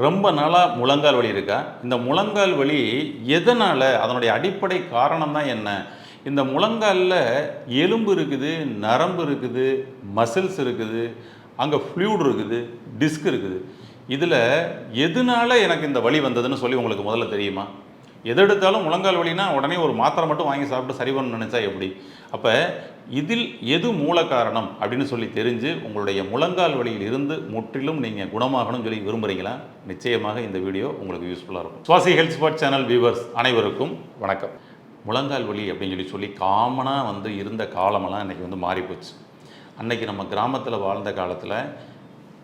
ரொம்ப நாளாக முழங்கால் வலி இருக்கா? இந்த முழங்கால் வலி எதனால் அதனுடைய அடிப்படை காரணம் தான் என்ன? இந்த முழங்காலில் எலும்பு இருக்குது நரம்பு இருக்குது மசில்ஸ் இருக்குது அங்கே ஃப்ளூட் இருக்குது டிஸ்க் இருக்குது. இதில் எதனால எனக்கு இந்த வலி வந்ததுன்னு சொல்லி உங்களுக்கு முதல்ல தெரியுமா? எது எடுத்தாலும் முழங்கால் வலினா உடனே ஒரு மாத்திரை மட்டும் வாங்கி சாப்பிட்டு சரி பண்ணணும்னு நினச்சா எப்படி? அப்போ இதில் எது மூல காரணம் அப்படின்னு சொல்லி தெரிஞ்சு உங்களுடைய முழங்கால் வலியில் இருந்து முற்றிலும் நீங்கள் குணமாகணும்னு சொல்லி விரும்புகிறீங்களா நிச்சயமாக இந்த வீடியோ உங்களுக்கு யூஸ்ஃபுல்லாக இருக்கும். Swasi health spot channel viewers அனைவருக்கும் வணக்கம். முழங்கால் வலி அப்படின்னு சொல்லி சொல்லி காமனாக வந்து இருந்த காலமெல்லாம் இன்றைக்கி வந்து மாறிப்போச்சு அன்னைக்கு நம்ம கிராமத்தில் வாழ்ந்த காலத்தில்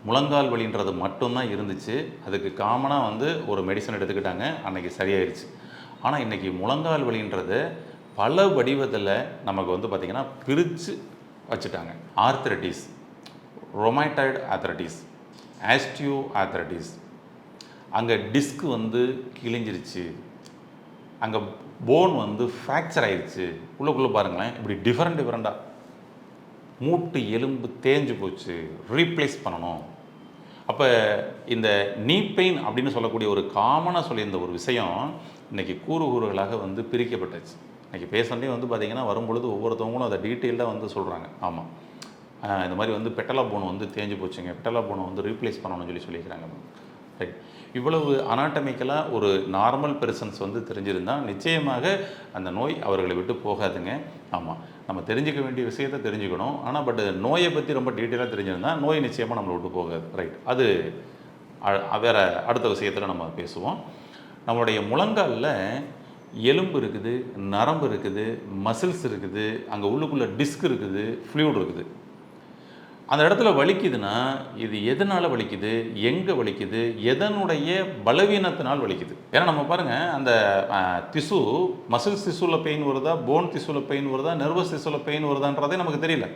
முழங்கால் வலின்றது மட்டும்தான் இருந்துச்சு. அதுக்கு காமனாக வந்து ஒரு மெடிசன் எடுத்துக்கிட்டாங்க. அன்றைக்கி சரியாயிருச்சு. ஆனால் இன்றைக்கி முழங்கால் வலின்றது பல வடிவத்தில் நமக்கு வந்து பார்த்திங்கன்னா பிரித்து வச்சுட்டாங்க. Arthritis rheumatoid arthritis osteoarthritis அங்கே டிஸ்க் வந்து கிழிஞ்சிருச்சு. அங்கே போன் வந்து ஃப்ராக்சர் ஆயிடுச்சு உள்ளுக்குள்ளே பாருங்களேன் இப்படி டிஃப்ரெண்ட் டிஃப்ரெண்ட்டாக மூட்டு எலும்பு தேஞ்சு போச்சு. ரீப்ளேஸ் பண்ணணும். அப்போ இந்த நீ பெயின் அப்படின்னு சொல்லக்கூடிய ஒரு காமனாக சொல்லியிருந்த ஒரு விஷயம் இன்றைக்கி கூறு கூறுகளாக வந்து பிரிக்கப்பட்டுச்சு. இன்றைக்கி பேசுனதே வந்து பார்த்திங்கன்னா வரும்பொழுது ஒவ்வொருத்தவங்களும் அதை டீட்டெயிலாக வந்து சொல்கிறாங்க ஆமாம் இந்த மாதிரி வந்து பெட்டலா போன் வந்து தேஞ்சு போச்சுங்க. பெட்டலா போனை வந்து ரீப்ளேஸ் பண்ணணும்னு சொல்லி சொல்லியிருக்கிறாங்க. ரைட் இவ்வளவு அனாட்டமிக்கலாக ஒரு நார்மல் பெர்சன்ஸ் வந்து தெரிஞ்சிருந்தால் நிச்சயமாக அந்த நோய் அவர்களை விட்டு போகாதுங்க. ஆமாம் நம்ம தெரிஞ்சுக்க வேண்டிய விஷயத்தை தெரிஞ்சுக்கணும். ஆனால் பட் நோயை பற்றி ரொம்ப டீட்டெயிலாக தெரிஞ்சிருந்தால் நோய் நிச்சயமாக நம்மளை விட்டு போகாது. ரைட் அது அ- அடுத்த விஷயத்தில் நம்ம பேசுவோம். நம்மளுடைய முழங்காலில் எலும்பு இருக்குது நரம்பு இருக்குது மசில்ஸ் இருக்குது அங்கே உள்ளுக்குள்ளே டிஸ்க் இருக்குது ஃப்ளூட் இருக்குது. அந்த இடத்துல வலிக்குதுன்னா இது எதனால் வலிக்குது எங்கே வலிக்குது எதனுடைய பலவீனத்தினால் வலிக்குது. ஏன்னா நம்ம பாருங்கள் அந்த திசு மசில்ஸ் திசுவில் பெயின் வருதா போன் திசுவில் பெயின் வருதா நர்வஸ் திசுவில் பெயின் வருதான்றதே நமக்கு தெரியல.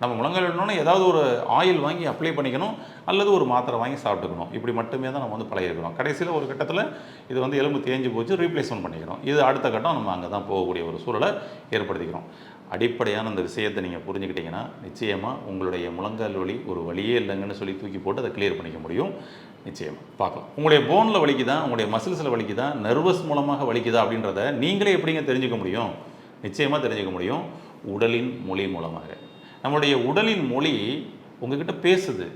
நம்ம முழங்கால் விடணும்னா ஏதாவது ஒரு ஆயில் வாங்கி அப்ளை பண்ணிக்கணும் அல்லது ஒரு மாத்திரை வாங்கி சாப்பிட்டுக்கணும். இப்படி மட்டுமே தான் நம்ம வந்து பழகிருக்கிறோம் கடைசியில் ஒரு கட்டத்தில் இது வந்து எலும்பு தேஞ்சு போச்சு ரீப்ளேஸ்மெண்ட் பண்ணிக்கிறோம். இது அடுத்த கட்டம் நம்ம அங்கே தான் போகக்கூடிய ஒரு சூழலை ஏற்படுத்திக்கிறோம். அடிப்படையான அந்த விஷயத்தை நீங்கள் புரிஞ்சுக்கிட்டிங்கன்னா நிச்சயமாக உங்களுடைய முழங்கால் வலி ஒரு வழியே இல்லைங்கன்னு சொல்லி தூக்கி போட்டு அதை கிளியர் பண்ணிக்க முடியும். நிச்சயமாக பார்க்கலாம். உங்களுடைய போனில் வலிக்குதா? உங்களுடைய மசில்ஸில் வலிக்குதா? நர்வஸ் மூலமாக வலிக்குதா அப்படின்றத நீங்களே எப்படிங்க தெரிஞ்சுக்க முடியும்? நிச்சயமாக தெரிஞ்சுக்க முடியும். உடலின் மொழி மூலமாக. நம்மளுடைய உடலின் மொழி உங்ககிட்ட பேசுது.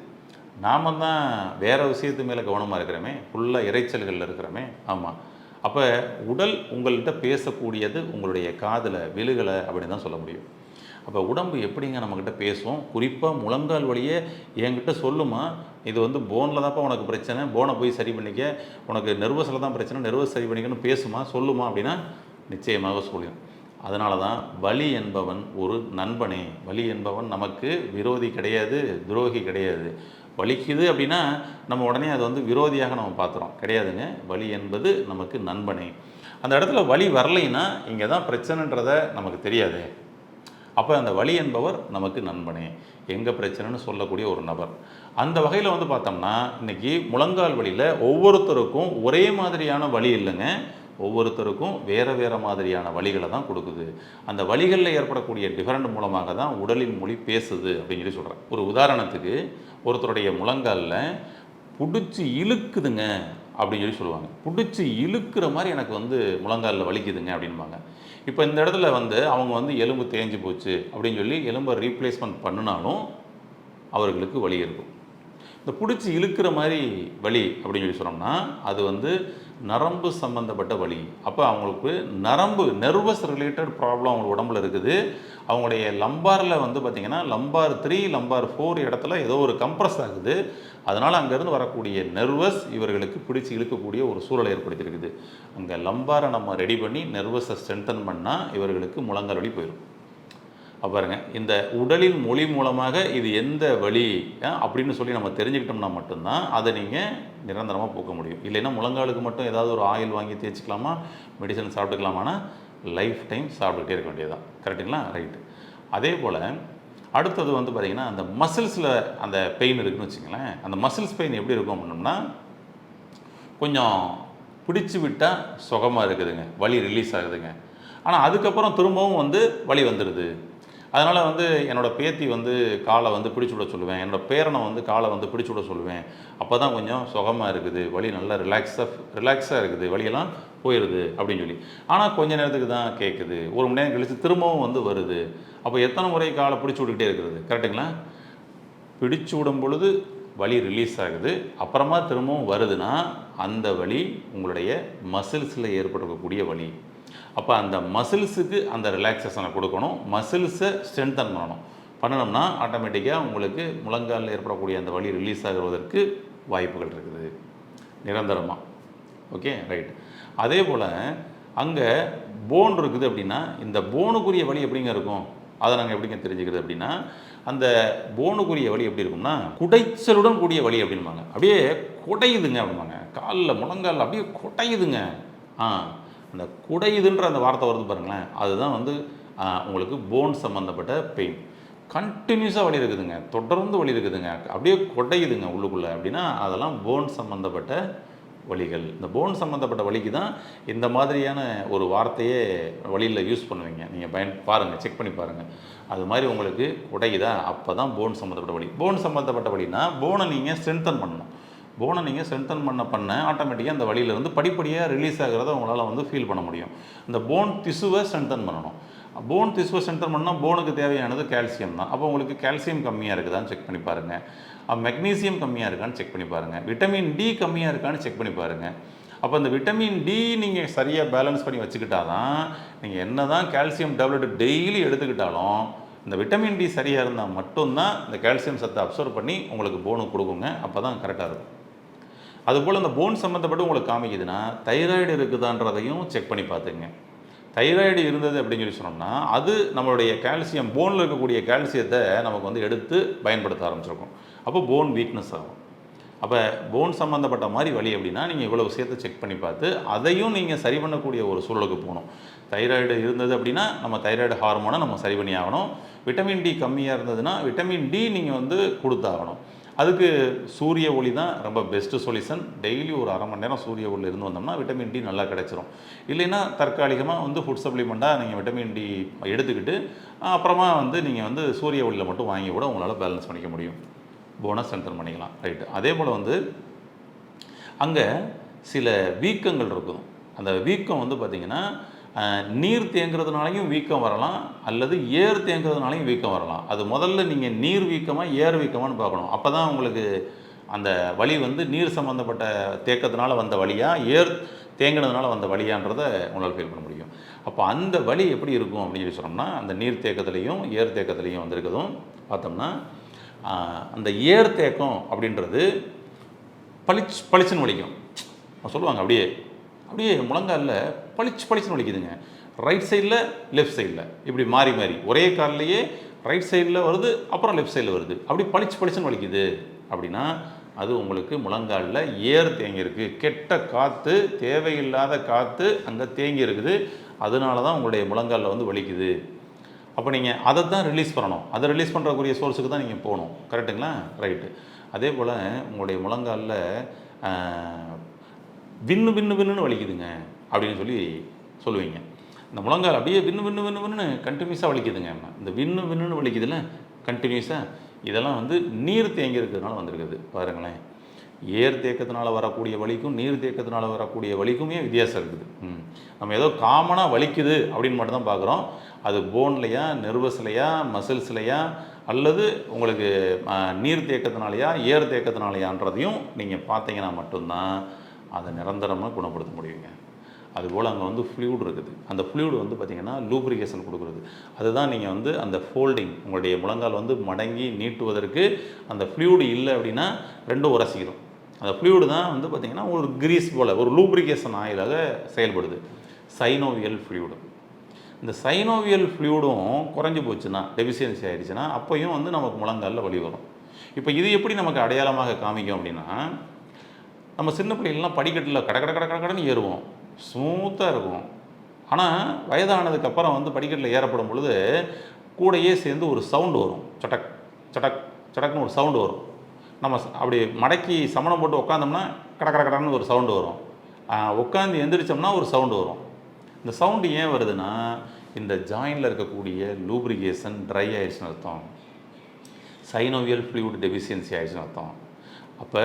நாம தான் வேறு விஷயத்து மேலே கவனமாக இருக்கிறோமே ஃபுல்லாக இறைச்சல்களில் இருக்கிறோமே. ஆமாம் அப்போ உடல் உங்கள்கிட்ட பேசக்கூடியது உங்களுடைய காதில் விழுகலை அப்படின்னு தான் சொல்ல முடியும். அப்போ உடம்பு எப்படிங்க நம்மக்கிட்ட பேசும்? குறிப்பாக முழங்கால் வழியே என்கிட்ட சொல்லுமா இது வந்து போனில் தான்ப்பா உனக்கு பிரச்சனை போனை போய் சரி பண்ணிக்க உனக்கு நெர்வஸில் தான் பிரச்சனை நெர்வஸ் சரி பண்ணிக்கன்னு பேசுமா சொல்லுமா? அப்படின்னா நிச்சயமாக சொல்லிடும் அதனால தான் வலி என்பவன் ஒரு நண்பனே. வலி என்பவன் நமக்கு விரோதி கிடையாது துரோகி கிடையாது. வலிக்குது அப்படின்னா நம்ம உடனே அதை வந்து விரோதியாக நம்ம பார்த்துறோம். கிடையாதுங்க. வலி என்பது நமக்கு நண்பனே. அந்த இடத்துல வலி வரலைன்னா இங்கே தான் பிரச்சனைன்றத நமக்கு தெரியாது. அப்போ அந்த வலி என்பவர் நமக்கு நண்பனே. எங்கே பிரச்சனைன்னு சொல்லக்கூடிய ஒரு நபர். அந்த வகையில் வந்து பார்த்தோம்னா இன்னைக்கு முழங்கால் வழியில் ஒவ்வொருத்தருக்கும் ஒரே மாதிரியான வழி இல்லைங்க. ஒவ்வொருத்தருக்கும் வேறு வேறு மாதிரியான வலிகளை தான் கொடுக்குது. அந்த வலிகளில் ஏற்படக்கூடிய டிஃபரெண்ட் மூலமாக தான் உடலின் மொழி பேசுது அப்படின்னு சொல்லி சொல்கிறேன் ஒரு உதாரணத்துக்கு ஒருத்தருடைய முழங்காலில் பிடிச்சி இழுக்குதுங்க அப்படின்னு சொல்லி சொல்லுவாங்க. பிடிச்சி இழுக்கிற மாதிரி எனக்கு வந்து முழங்காலில் வலிக்குதுங்க அப்படின்பாங்க. இப்போ இந்த இடத்துல வந்து அவங்க வந்து எலும்பு தேஞ்சு போச்சு அப்படின்னு சொல்லி எலும்பை ரீப்ளேஸ்மெண்ட் பண்ணினாலும் அவர்களுக்கு வலி இருக்கும். இந்த பிடிச்சி இழுக்கிற மாதிரி வலி அப்படின்னு சொல்லி சொன்னோம்னா அது வந்து நரம்பு சம்பந்தப்பட்ட வலி. அப்போ அவங்களுக்கு நரம்பு நெர்வஸ் ரிலேட்டட் ப்ராப்ளம் அவங்க உடம்புல இருக்குது. அவங்களுடைய லம்பாரில் வந்து பார்த்திங்கன்னா லம்பார் த்ரீ லம்பார் ஃபோர் இடத்துல ஏதோ ஒரு கம்ப்ரஸ் ஆகுது. அதனால் அங்கேருந்து வரக்கூடிய நெர்வஸ் இவர்களுக்கு பிடிச்சி இழுக்கக்கூடிய ஒரு சூழலை ஏற்படுத்தியிருக்குது. அங்கே லம்பாரை நம்ம ரெடி பண்ணி நெர்வஸை ஸ்ட்ரென்தன் பண்ணால் இவர்களுக்கு முழங்கால் வலி போயிடும் பாருங்க. இந்த உடலின் மொழி மூலமாக இது எந்த வழி அப்படின்னு சொல்லி நம்ம தெரிஞ்சுக்கிட்டோம்னா மட்டும்தான் அதை நீங்கள் நிரந்தரமாக போக்க முடியும். இல்லைன்னா முழங்காலுக்கு மட்டும் ஏதாவது ஒரு ஆயில் வாங்கி தேய்ச்சிக்கலாமா மெடிசன் சாப்பிட்டுக்கலாமானா லைஃப் டைம் சாப்பிட்டுக்கிட்டே இருக்க வேண்டியதுதான். கரெக்டுங்களா ரைட்டு அதே போல் அடுத்தது வந்து பார்த்திங்கன்னா அந்த மசில்ஸில் அந்த பெயின் இருக்குன்னு வச்சுங்களேன் அந்த மசில்ஸ் பெயின் எப்படி இருக்கும் அப்படின்னோம்னா கொஞ்சம் பிடிச்சி விட்டால் சுகமாக இருக்குதுங்க. வலி ரிலீஸ் ஆகுதுங்க. ஆனால் அதுக்கப்புறம் திரும்பவும் வந்து வலி வந்துடுது. அதனால் வந்து என்னோடய பேத்தி வந்து காலை வந்து பிடிச்சி விட சொல்லுவேன். என்னோட பேரனை வந்து காலை வந்து பிடிச்சி விட சொல்லுவேன். அப்போ தான் கொஞ்சம் சுகமாக இருக்குது. வலி நல்லா ரிலாக்ஸாக ரிலாக்ஸாக இருக்குது. வழியெல்லாம் போயிடுது அப்படின்னு சொல்லி. ஆனால் கொஞ்ச நேரத்துக்கு தான் கேட்குது ஒரு மணி நேரம் கழித்து திரும்பவும் வந்து வருது. அப்போ எத்தனை முறை காலை பிடிச்சி விட்டுக்கிட்டே இருக்கிறது? கரெக்டுங்களா பிடிச்சு விடும் பொழுது வலி ரிலீஸ் ஆகுது. அப்புறமா திரும்பவும் வருதுன்னா அந்த வலி உங்களுடைய மசில்ஸில் ஏற்பட்டிருக்கக்கூடிய வலி. அப்போ அந்த மசில்ஸுக்கு அந்த ரிலாக்ஸேஷனை கொடுக்கணும். மசில்ஸை ஸ்ட்ரென்தன் பண்ணணும். பண்ணணும்னா ஆட்டோமேட்டிக்காக உங்களுக்கு முழங்காலில் ஏற்படக்கூடிய அந்த வலி ரிலீஸ் ஆகுவதற்கு வாய்ப்புகள் இருக்குது. நிரந்தரமாக ஓகே ரைட் அதே போல் அங்கே போன் இருக்குது அப்படின்னா இந்த போனுக்குரிய வழி எப்படிங்க இருக்கும்? அதை நாங்கள் எப்படிங்க தெரிஞ்சுக்கிறது அப்படின்னா அந்த போனுக்குரிய வழி எப்படி இருக்கும்னா குடைச்சலுடன் கூடிய வழி அப்படின்பாங்க அப்படியே குடையுதுங்க அப்படிம்பாங்க. காலில் முழங்காலில் அப்படியே குடையுதுங்க. ஆ. அந்த குடையுதுன்ற அந்த வார்த்தை வருது பாருங்களேன். அதுதான் வந்து உங்களுக்கு போன் சம்மந்தப்பட்ட பெயின் கண்டினியூஸாக வலி இருக்குதுங்க. தொடர்ந்து வலி இருக்குதுங்க. அப்படியே குடையுதுங்க உள்ளுக்குள்ளே. அப்படின்னா அதெல்லாம் போன் சம்மந்தப்பட்ட வழிகள் இந்த போன் சம்மந்தப்பட்ட வழிக்கு தான் இந்த மாதிரியான ஒரு வார்த்தையே வழியில் யூஸ் பண்ணுவீங்க. நீங்கள் பயன் பாருங்கள் செக் பண்ணி பாருங்கள் அது மாதிரி உங்களுக்கு உடையுதா அப்போ தான் போன் சம்மந்தப்பட்ட வழி போன் சம்மந்தப்பட்ட வழினா போனை நீங்கள் ஸ்ட்ரென்தன் பண்ணணும். போனை நீங்கள் ஸ்ட்ரென்தன் பண்ண பண்ண ஆட்டோமேட்டிக்காக அந்த வழியிலேருந்து படிப்படியாக ரிலீஸ் ஆகிறத உங்களால் வந்து ஃபீல் பண்ண முடியும். இந்த போன் திசுவை ஸ்ட்ரென்தன் பண்ணணும். போன் திசுவை ஸ்ட்ரென்தன் பண்ணால் போனுக்கு தேவையானது கால்சியம் தான். அப்போ உங்களுக்கு கால்சியம் கம்மியாக இருக்குதான்னு செக் பண்ணி பாருங்கள் மெக்னீசியம் கம்மியாக இருக்கான்னு செக் பண்ணி பாருங்கள் விட்டமின் டி கம்மியாக இருக்கான்னு செக் பண்ணி பாருங்கள் அப்போ இந்த விட்டமின் டி நீங்கள் சரியாக பேலன்ஸ் பண்ணி வச்சுக்கிட்டா தான் நீங்கள் என்ன தான் கால்சியம் டேப்லெட் டெய்லி எடுத்துக்கிட்டாலும் இந்த விட்டமின் டி சரியாக இருந்தால் மட்டும்தான் இந்த கால்சியம் சத்தை அப்சர்வ் பண்ணி உங்களுக்கு போனு கொடுக்குங்க. அப்போ தான் கரெக்டாக இருக்கும். அதுபோல் அந்த போன் சம்மந்தப்பட்டு உங்களுக்கு காமிக்குதுன்னா தைராய்டு இருக்குதான்றதையும் செக் பண்ணி பார்த்துங்க தைராய்டு இருந்தது அப்படின்னு சொல்லி சொன்னோம்னா அது நம்மளுடைய கால்சியம் போனில் இருக்கக்கூடிய கால்சியத்தை நமக்கு வந்து எடுத்து பயன்படுத்த ஆரம்பிச்சிருக்கும். அப்போ போன் வீக்னஸ் ஆகும். அப்போ போன் சம்மந்தப்பட்ட மாதிரி வழி அப்படின்னா நீங்கள் இவ்வளோ விஷயத்தை செக் பண்ணி பார்த்து அதையும் நீங்கள் சரி பண்ணக்கூடிய ஒரு சூழலுக்கு போகணும். தைராய்டு இருந்தது அப்படின்னா நம்ம தைராய்டு ஹார்மோனை நம்ம சரி பண்ணி ஆகணும். விட்டமின் டி கம்மியாக இருந்ததுன்னா விட்டமின் டி நீங்கள் வந்து கொடுத்தாகணும். அதுக்கு சூரிய ஒளி தான் ரொம்ப பெஸ்ட்டு சொல்யூஷன் டெய்லி ஒரு அரை மணி நேரம் சூரிய ஒளி இருந்து வந்தோம்னா விட்டமின் டி நல்லா கிடைச்சிரும். இல்லைன்னா தற்காலிகமாக வந்து ஃபுட் சப்ளிமெண்ட்டாக நீங்கள் விட்டமின் டி எடுத்துக்கிட்டு அப்புறமா வந்து நீங்கள் வந்து சூரிய ஒளியில் மட்டும் வாங்கி கூட உங்களால் பேலன்ஸ் பண்ணிக்க முடியும். போனஸ் ஸ்ட்ரென்தன் பண்ணிக்கலாம். ரைட்டு அதே போல் வந்து அங்கே சில வீக்கங்கள் இருக்கும். அந்த வீக்கம் வந்து பார்த்திங்கன்னா நீர் தேங்குறதுனாலையும் வீக்கம் வரலாம் அல்லது ஏர் தேங்குறதுனாலையும் வீக்கம் வரலாம். அது முதல்ல நீங்கள் நீர் வீக்கமாக ஏர் வீக்கமான்னு பார்க்கணும். அப்போ தான் உங்களுக்கு அந்த வழி வந்து நீர் சம்மந்தப்பட்ட தேக்கத்தினால வந்த வழியாக ஏர் தேங்கினதுனால வந்த வழியான்றதை உங்களால் ஃபீல் பண்ண முடியும். அப்போ அந்த வழி எப்படி இருக்கும் அப்படின்னு சொல்லி சொன்னோம்னா அந்த நீர் தேக்கத்துலேயும் ஏர் தேக்கத்துலேயும் வந்திருக்கதும் பார்த்தோம்னா அந்த ஏர் தேக்கம் அப்படின்றது பளிச் பளிச்சுன்னு வலிக்கும். சொல்லுவாங்க அப்படியே. அப்படியே முழங்காலில் பளிச்சு பளிச்சுன்னு வலிக்குதுங்க. ரைட் சைடில் லெஃப்ட் சைடில் இப்படி மாறி மாறி. ஒரே கால்லையே ரைட் சைடில் வருது அப்புறம் லெஃப்ட் சைடில் வருது. அப்படி பளிச்சு பளிச்சுன்னு வலிக்குது. அப்படின்னா அது உங்களுக்கு முழங்காலில் ஏர் தேங்கியிருக்கு. கெட்ட காற்று தேவையில்லாத காற்று அங்கே தேங்கி இருக்குது அதனால தான் உங்களுடைய முழங்காலில் வந்து வலிக்குது. அப்போ நீங்கள் அதை தான் ரிலீஸ் பண்ணணும். அதை ரிலீஸ் பண்ணுறக்கூடிய சோர்ஸுக்கு தான் நீங்கள் போகணும். கரெக்டுங்களா ரைட்டு அதே போல் உங்களுடைய முழங்காலில் விண்ணு விண்ணு விண்ணுன்னு வலிக்குதுங்க அப்படின்னு சொல்லி சொல்லுவீங்க. இந்த முழங்கால் அப்படியே விண்ணு விண்ணு விண்ணு விண்ணுன்னு கண்டினியூஸாக வலிக்குதுங்க. இந்த விண்ணு விண்ணுன்னு வலிக்குதுல்ல கண்டினியூஸாக இதெல்லாம் வந்து நீர் தேங்கி இருக்கிறதுனால வந்திருக்குது. பாருங்களேன். ஏர் தேக்கத்தினால வரக்கூடிய வலிக்கும் நீர் தேக்கத்தினால வரக்கூடிய வலிக்குமே வித்தியாசம் இருக்குது. நம்ம ஏதோ காமனாக வலிக்குது அப்படின்னு மட்டும் தான் பார்க்குறோம். அது போன்லையா நெர்வஸ்லையா மசில்ஸ்லையா அல்லது உங்களுக்கு நீர் தேக்கத்தினாலையா ஏர் தேக்கத்தினாலையான்றதையும் நீங்கள் பார்த்தீங்கன்னா மட்டும்தான் அதை நிரந்தரமாக குணப்படுத்த முடியுங்க. அதுபோல் அங்கே வந்து ஃப்ளூட் இருக்குது. அந்த ஃப்ளூடு வந்து பார்த்திங்கன்னா லூப்ரிகேஷன் கொடுக்குறது. அதுதான் நீங்கள் வந்து அந்த ஃபோல்டிங் உங்களுடைய முழங்கால் வந்து மடங்கி நீட்டுவதற்கு அந்த ஃப்ளூடு இல்லை அப்படின்னா ரெண்டும் உரசிக்கிறோம் அந்த ஃப்ளூடு தான் வந்து பார்த்திங்கன்னா ஒரு கிரீஸ் போல் ஒரு லூப்ரிகேஷன் ஆயிலாக செயல்படுது. சைனோவியல் ஃப்ளூடு இந்த சைனோவியல் ஃப்ளூடும் குறைஞ்சி போச்சுன்னா டெபிசியன்சி ஆகிடுச்சுன்னா அப்பையும் வந்து நமக்கு முழங்காலில் வலி வரும். இப்போ இது எப்படி நமக்கு அடையாளமாக காமிக்கும் அப்படின்னா நம்ம சின்ன பிள்ளைகள்லாம் படிக்கட்டில் கட கட கட கடன்னு ஏறுவோம். ஸ்மூத்தாக இருக்கும். ஆனால் வயதானதுக்கப்புறம் வந்து படிக்கட்டில் ஏறப்படும் பொழுது கூடையே சேர்ந்து ஒரு சவுண்டு வரும். சட்டக் சட்டக் சடக்குன்னு ஒரு சவுண்டு வரும். நம்ம அப்படி மடக்கி சமணம் போட்டு உட்காந்தோம்னா கட கட கடன்னு ஒரு சவுண்டு வரும். உட்காந்து எந்திரிச்சோம்னா ஒரு சவுண்டு வரும். இந்த சவுண்டு ஏன் வருதுன்னா இந்த ஜாயினில் இருக்கக்கூடிய லூப்ரிகேஷன் ட்ரை ஆயிடுச்சுன்னு அர்த்தம். சைனோவியல் ஃப்ளூயிட் டெஃபிஷியன்சி ஆயிடுச்சுன்னு அர்த்தம். அப்போ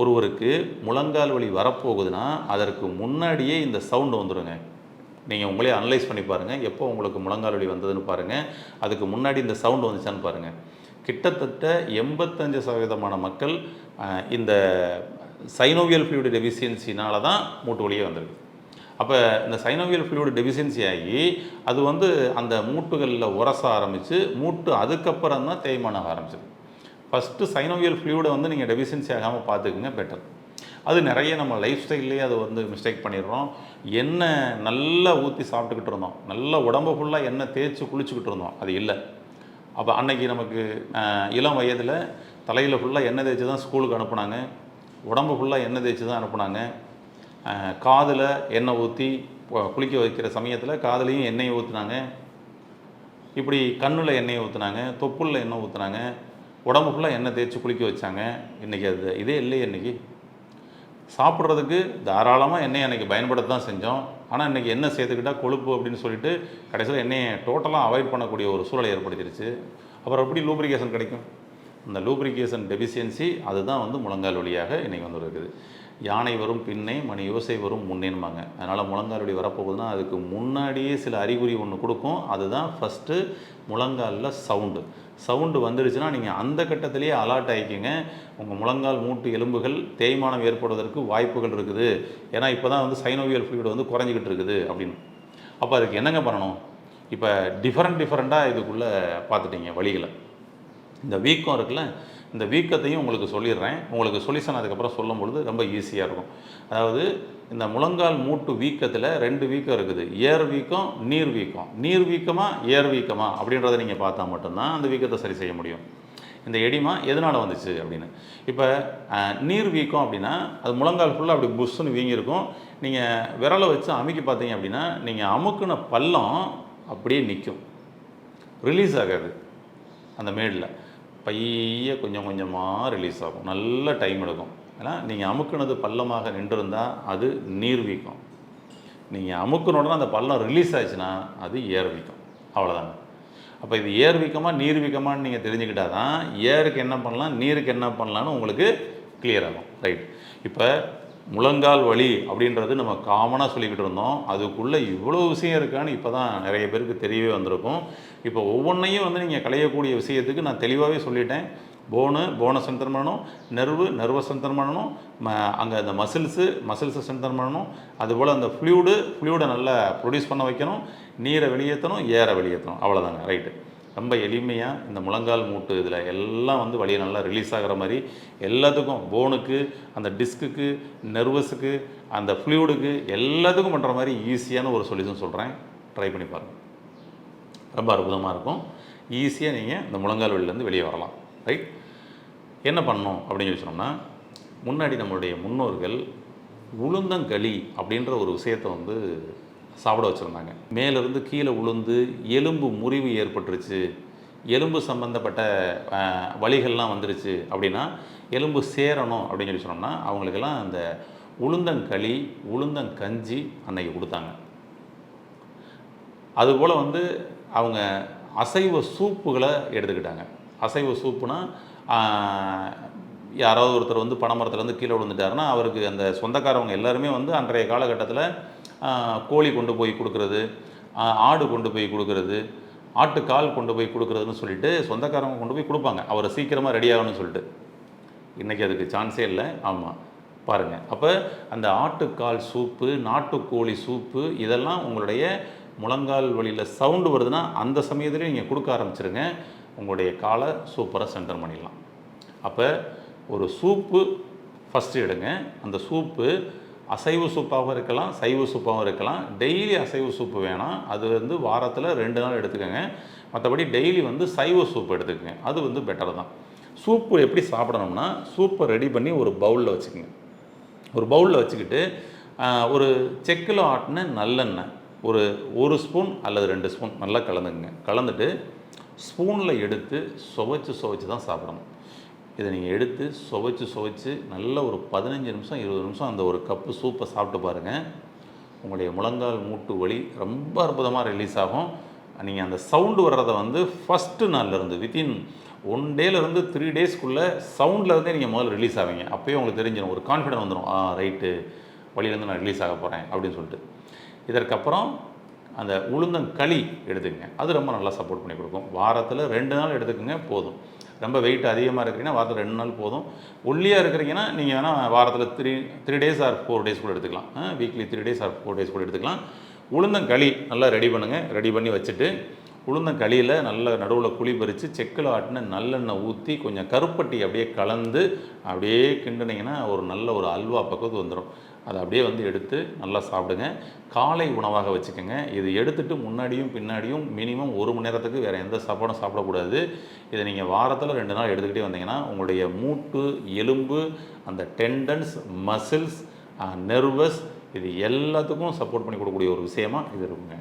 ஒருவருக்கு முழங்கால் வலி வரப்போகுதுன்னா அதற்கு முன்னாடியே இந்த சவுண்டு வந்துடுங்க நீங்கள் உங்களே அனலைஸ் பண்ணி பாருங்கள் எப்போ உங்களுக்கு முழங்கால் வலி வந்ததுன்னு பாருங்கள் அதுக்கு முன்னாடி இந்த சவுண்டு வந்துச்சான்னு பாருங்கள் கிட்டத்தட்ட எண்பத்தஞ்சு சதவீதமான மக்கள் இந்த சைனோவியல் ஃப்ளூயிட் டெஃபிஷியன்சினால தான் மூட்டு வலியே வந்திருக்கு. அப்போ இந்த சைனோவியல் ஃப்ளூயிட் டெஃபிஷியன்சி ஆகி அது வந்து அந்த மூட்டுகளில் உரச ஆரம்பித்து மூட்டு அதுக்கப்புறம் தான் தேய்மானம் ஆரம்பிச்சது. ஃபஸ்ட்டு சைனோவியல் ஃப்ளூயிடை வந்து நீங்கள் டெஃபிஷியன்சி ஆகாமல் பார்த்துக்குங்க பெட்டர் அது நிறைய நம்ம லைஃப் ஸ்டைல்லேயே அதை வந்து மிஸ்டேக் பண்ணிடுறோம். எண்ணெய் நல்லா ஊற்றி சாப்பிட்டுக்கிட்டு இருந்தோம். நல்லா உடம்பு ஃபுல்லாக எண்ணெய் தேய்ச்சி குளிச்சுக்கிட்டு இருந்தோம். அது இல்லை. அப்போ அன்னைக்கு நமக்கு இளம் வயதில் தலையில் ஃபுல்லாக எண்ணெய் தேய்ச்சி தான் ஸ்கூலுக்கு அனுப்புனாங்க. உடம்பு ஃபுல்லாக எண்ணெய் தேய்ச்சி தான் அனுப்புனாங்க. காதில் எண்ணெய் ஊற்றி குளிக்க வைக்கிற சமயத்தில் காதுலேயும் எண்ணெயை ஊற்றுனாங்க இப்படி கண்ணில் எண்ணெயை ஊற்றுனாங்க தொப்புளில் எண்ணெய் ஊற்றுனாங்க உடம்பு ஃபுல்லாக எண்ணெய் தேய்ச்சி குளிக்க வச்சாங்க. இன்றைக்கி அது இதே இல்லையே இன்றைக்கி சாப்பிட்றதுக்கு தாராளமாக எண்ணெயை அன்றைக்கி பயன்படுத்த தான் செஞ்சோம். ஆனால் இன்றைக்கி எண்ணெய் சேர்த்துக்கிட்டா கொழுப்பு அப்படின்னு சொல்லிட்டு கடைசியில் எண்ணெயை டோட்டலாக அவாய்ட் பண்ணக்கூடிய ஒரு சூழலை ஏற்படுத்திடுச்சு அப்புறம் எப்படி லூப்ரிகேஷன் கிடைக்கும்? அந்த லூப்ரிகேஷன் டெபிஷியன்சி அதுதான் வந்து முழங்கால் வழியாக இன்றைக்கி வந்துருக்குது. யானை வரும் பின்னே மணி யோசை வரும் முன்னேன்பாங்க. அதனால் முழங்கால் வலி வரப்போகுதுன்னா அதுக்கு முன்னாடியே சில அறிகுறி ஒன்று கொடுக்கும். அதுதான் ஃபஸ்ட்டு முழங்காலில் சவுண்டு சவுண்டு வந்துடுச்சுன்னா நீங்கள் அந்த கட்டத்திலேயே அலர்ட் ஆகிக்கிங்க உங்கள் முழங்கால் மூட்டு எலும்புகள் தேய்மானம் ஏற்படுவதற்கு வாய்ப்புகள் இருக்குது. ஏன்னா இப்போ தான் வந்து சைனோவியல் ஃப்ளூயிட் வந்து குறைஞ்சிக்கிட்டு இருக்குது அப்படின்னு. அப்போ அதுக்கு என்னங்க பண்ணணும்? இப்போ டிஃப்ரெண்ட் டிஃப்ரெண்ட்டாக இதுக்குள்ளே பார்த்துட்டீங்க வழிகளை. இந்த வீக்கம் இருக்குல்ல இந்த வீக்கத்தையும் உங்களுக்கு சொல்லிடுறேன். உங்களுக்கு சொல்யூஷன் அதுக்கப்புறம் சொல்லும் பொழுது ரொம்ப ஈஸியாக இருக்கும். அதாவது இந்த முழங்கால் மூட்டு வீக்கத்தில் ரெண்டு வீக்கம் இருக்குது. ஏர் வீக்கம் நீர் வீக்கம். நீர் வீக்கமா ஏர் வீக்கமா? அப்படின்றத நீங்கள் பார்த்தா மட்டும்தான் அந்த வீக்கத்தை சரி செய்ய முடியும். இந்த எடிமா எதனால் வந்துச்சு அப்படின்னு. இப்போ நீர் வீக்கம் அப்படின்னா அது முழங்கால் ஃபுல்லாக அப்படி புஷ்ஷுன்னு வீங்கியிருக்கும். நீங்கள் விரலை வச்சு அமுக்கி பார்த்தீங்க அப்படின்னா நீங்கள் அமுக்குன பள்ளம் அப்படியே நிற்கும் ரிலீஸ் ஆகாது. அந்த மேடில் பைய கொஞ்சம் கொஞ்சமாக ரிலீஸ் ஆகும். நல்ல டைம் எடுக்கும். ஏன்னா நீங்கள் அமுக்குனது பள்ளமாக நின்றுருந்தால் அது நீர் வீக்கம். நீங்கள் அமுக்குன உடனே அந்த பள்ளம் ரிலீஸ் ஆச்சுன்னா அது ஏர் வீக்கம். அவ்வளோதாங்க அப்போ இது ஏர் வீக்கமாக நீர் வீக்கமான்னு நீங்கள் தெரிஞ்சுக்கிட்டா தான் ஏருக்கு என்ன பண்ணலாம் நீருக்கு என்ன பண்ணலான்னு உங்களுக்கு கிளியர் ஆகும். ரைட் இப்போ முழங்கால் வலி அப்படின்றது நம்ம காமனாக சொல்லிக்கிட்டு இருந்தோம். அதுக்குள்ளே இவ்வளோ விஷயம் இருக்கான்னு இப்போ தான் நிறைய பேருக்கு தெரியவே வந்திருக்கும். இப்போ ஒவ்வொன்றையும் வந்து நீங்கள் களையக்கூடிய விஷயத்துக்கு நான் தெளிவாகவே சொல்லிட்டேன். போனு போனை ஸ்ட்ரென்தன் பண்ணணும். நெர்வு நெர்வை ஸ்ட்ரென்தன் பண்ணணும். ம அங்கே அந்த மசில்ஸு மசில்ஸை ஸ்ட்ரென்தன் பண்ணணும். அதுபோல் அந்த ஃப்ளூடு ஃப்ளூடை நல்லா ப்ரொடியூஸ் பண்ண வைக்கணும். நீரை வெளியேற்றணும் ஏரை வெளியேற்றணும். அவ்வளோதாங்க ரைட்டு ரொம்ப எளிமையாக இந்த முழங்கால் மூட்டு இதில் எல்லாம் வந்து வழியை நல்லா ரிலீஸ் ஆகிற மாதிரி எல்லாத்துக்கும் போனுக்கு அந்த டிஸ்க்குக்கு நெர்வஸுக்கு அந்த ஃப்ளூடுக்கு எல்லாத்துக்கும் பண்ணுற மாதிரி ஈஸியான ஒரு சொல்யூஷன் சொல்கிறேன் ட்ரை பண்ணி பாருங்கள் ரொம்ப அற்புதமாக இருக்கும். ஈஸியாக நீங்கள் இந்த முழங்கால் வழியிலேருந்து வெளியே வரலாம். ரைட் என்ன பண்ணோம் அப்படின்னு சொல்லி சொன்னோம்னா முன்னாடி நம்மளுடைய முன்னோர்கள் உளுந்தங்களி அப்படின்ற ஒரு விஷயத்தை வந்து சாப்பிட வச்சுருந்தாங்க. மேலேருந்து கீழே உளுந்து எலும்பு முறிவு ஏற்பட்டுருச்சு. எலும்பு சம்மந்தப்பட்ட வழிகள்லாம் வலிகள்லாம் வந்துருச்சு அப்படின்னா எலும்பு சேரணும் அப்படின்னு சொல்லி சொன்னோம்னா அவங்களுக்கெல்லாம் அந்த உளுந்தங்களி உளுந்தங்கஞ்சி அன்னைக்கு கொடுத்தாங்க. அதுபோல் வந்து அவங்க அசைவ சூப்புகளை எடுத்துக்கிட்டாங்க. அசைவ சூப்புனா யாராவது ஒருத்தர் வந்து பனைமரத்துலேருந்து கீழே விழுந்துட்டாருன்னா அவருக்கு அந்த சொந்தக்காரவங்க எல்லாருமே வந்து அன்றைய காலகட்டத்தில் கோழி கொண்டு போய் கொடுக்குறது ஆடு கொண்டு போய் கொடுக்குறது ஆட்டுக்கால் கொண்டு போய் கொடுக்குறதுன்னு சொல்லிட்டு சொந்தக்காரங்க கொண்டு போய் கொடுப்பாங்க. அவரை சீக்கிரமாக ரெடி ஆகணும்னு சொல்லிட்டு. இன்றைக்கி அதுக்கு சான்ஸே இல்லை. ஆமாம் பாருங்கள் அப்போ அந்த ஆட்டுக்கால் சூப்பு நாட்டுக்கோழி சூப்பு இதெல்லாம் உங்களுடைய முழங்கால் வழியில் சவுண்டு வருதுன்னா அந்த சமயத்துலேயே நீங்கள் கொடுக்க ஆரம்பிச்சிருங்க. உங்களுடைய காலை சூப்பராக சென்டர் பண்ணிடலாம். அப்போ ஒரு சூப்பு ஃபஸ்ட்டு எடுங்க. அந்த சூப்பு அசைவ சூப்பாகவும் இருக்கலாம் சைவ சூப்பாகவும் இருக்கலாம். டெய்லி அசைவ சூப்பு வேணாம். அது வந்து வாரத்தில் ரெண்டு நாள் எடுத்துக்கோங்க. மற்றபடி டெய்லி வந்து சைவ சூப் எடுத்துக்கோங்க. அது வந்து பெட்டர் தான். சூப்பு எப்படி சாப்பிடணும்னா சூப்பை ரெடி பண்ணி ஒரு பவுலில் வச்சுக்கோங்க. ஒரு பவுலில் வச்சுக்கிட்டு ஒரு செக்கில் ஆட்டின நல்லெண்ணெய் ஒரு ஒரு ஸ்பூன் அல்லது ரெண்டு ஸ்பூன் நல்லா கலந்துக்குங்க. கலந்துட்டு ஸ்பூனில் எடுத்து சுவைச்சு சுவைச்சு தான் சாப்பிடணும். இதை நீங்கள் எடுத்து சுவைச்சு சுவைச்சு நல்ல ஒரு பதினஞ்சு நிமிஷம் இருபது நிமிஷம் அந்த ஒரு கப்பு சூப்பை சாப்பிட்டு பாருங்கள் உங்களுடைய முழங்கால் மூட்டு வலி ரொம்ப அற்புதமாக ரிலீஸ் ஆகும். நீங்கள் அந்த சவுண்டு வர்றதை வந்து ஃபஸ்ட்டு நாள்லேருந்து வித்தின் ஒன் டேலேருந்து த்ரீ டேஸ்க்குள்ளே சவுண்ட்லேருந்தே நீங்கள் முதல்ல ரிலீஸ் ஆவீங்க. அப்போயே உங்களுக்கு தெரிஞ்சிடும் ஒரு கான்ஃபிடென்ட் வந்துடும் ஆ ரைட்டு வழியிலேருந்து நான் ரிலீஸ் ஆக போகிறேன் அப்படின்னு சொல்லிட்டு. இதற்கப்புறம் அந்த உளுந்தங்களி எடுத்துக்கங்க. அது ரொம்ப நல்லா சப்போர்ட் பண்ணி கொடுக்கும். வாரத்தில் ரெண்டு நாள் எடுத்துக்கோங்க போதும். ரொம்ப வெயிட் அதிகமாக இருக்கிறீங்கன்னா வாரத்தில் ரெண்டு நாள் போதும். ஒல்லியாக இருக்கிறீங்கன்னா நீங்கள் வேணால் வாரத்தில் three three days or four days கூட எடுத்துக்கலாம். Weekly three days or four days கூட எடுத்துக்கலாம். உளுந்தங்களி நல்லா ரெடி பண்ணுங்கள் ரெடி பண்ணி வச்சுட்டு உளுந்தங்களியில் நல்ல நடுவில் குழி பறித்து செக்கில் ஆட்டின நல்லெண்ணெய் ஊற்றி கொஞ்சம் கருப்பட்டி அப்படியே கலந்து அப்படியே கிண்டுனீங்கன்னா ஒரு நல்ல ஒரு அல்வா பக்கத்து வந்துடும் அதை அப்படியே வந்து எடுத்து நல்லா சாப்பிடுங்க. காலை உணவாக வச்சுக்கோங்க. இது எடுத்துகிட்டு முன்னாடியும் பின்னாடியும் மினிமம் ஒரு மணி நேரத்துக்கு வேறு எந்த சாப்பாடும் சாப்பிடக்கூடாது. இதை நீங்கள் வாரத்தில் ரெண்டு நாள் எடுத்துக்கிட்டே வந்தீங்கன்னா உங்களுடைய மூட்டு எலும்பு அந்த டெண்டன்ஸ் மசில்ஸ் நெர்வஸ் இது எல்லாத்துக்கும் சப்போர்ட் பண்ணி கொடுக்கக்கூடிய ஒரு விஷயமாக இது இருக்குங்க.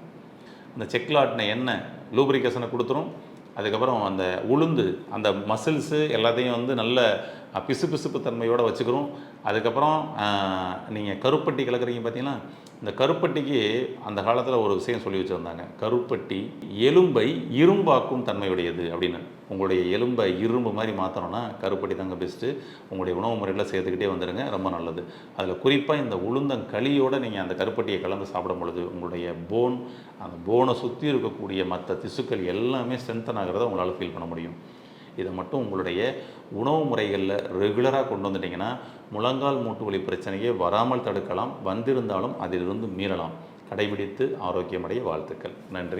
அந்த செக்லாட்டின எண்ணெய் லூப்ரிகேஷனை கொடுத்துரும். அதுக்கப்புறம் அந்த உளுந்து அந்த மசில்ஸு எல்லாத்தையும் வந்து நல்ல பிசு பிசுபிசுப்பு தன்மையோடு வச்சுக்கிறோம். அதுக்கப்புறம் நீங்கள் கருப்பட்டி கலக்குறீங்க பார்த்தீங்கன்னா இந்த கருப்பட்டிக்கு அந்த காலத்தில் ஒரு விஷயம் சொல்லி வச்சுருந்தாங்க. கருப்பட்டி எலும்பை இரும்பாக்கும் தன்மையுடையது அப்படின்னு. உங்களுடைய எலும்பை இரும்பு மாதிரி மாற்றணும்னா கருப்பட்டி தாங்க பெஸ்ட்டு உங்களுடைய உணவு முறையில் சேர்த்துக்கிட்டே வந்துடுங்க ரொம்ப நல்லது. அதில் குறிப்பாக இந்த உளுந்தங்களியோடு நீங்கள் அந்த கருப்பட்டியை கலந்து சாப்பிடும் பொழுது உங்களுடைய போன் அந்த போனை சுற்றி இருக்கக்கூடிய மற்ற திசுக்கள் எல்லாமே ஸ்ட்ரென்தன் ஆகிறத உங்களால் ஃபீல் பண்ண முடியும். இதை மட்டும் உங்களுடைய உணவு முறைகளில் ரெகுலராக கொண்டு வந்துட்டிங்கன்னா முழங்கால் மூட்டு வலி பிரச்சனையை வராமல் தடுக்கலாம் வந்திருந்தாலும் அதிலிருந்து மீறலாம் கடைபிடித்து ஆரோக்கியமடைய வாழ்த்துக்கள். நன்றி.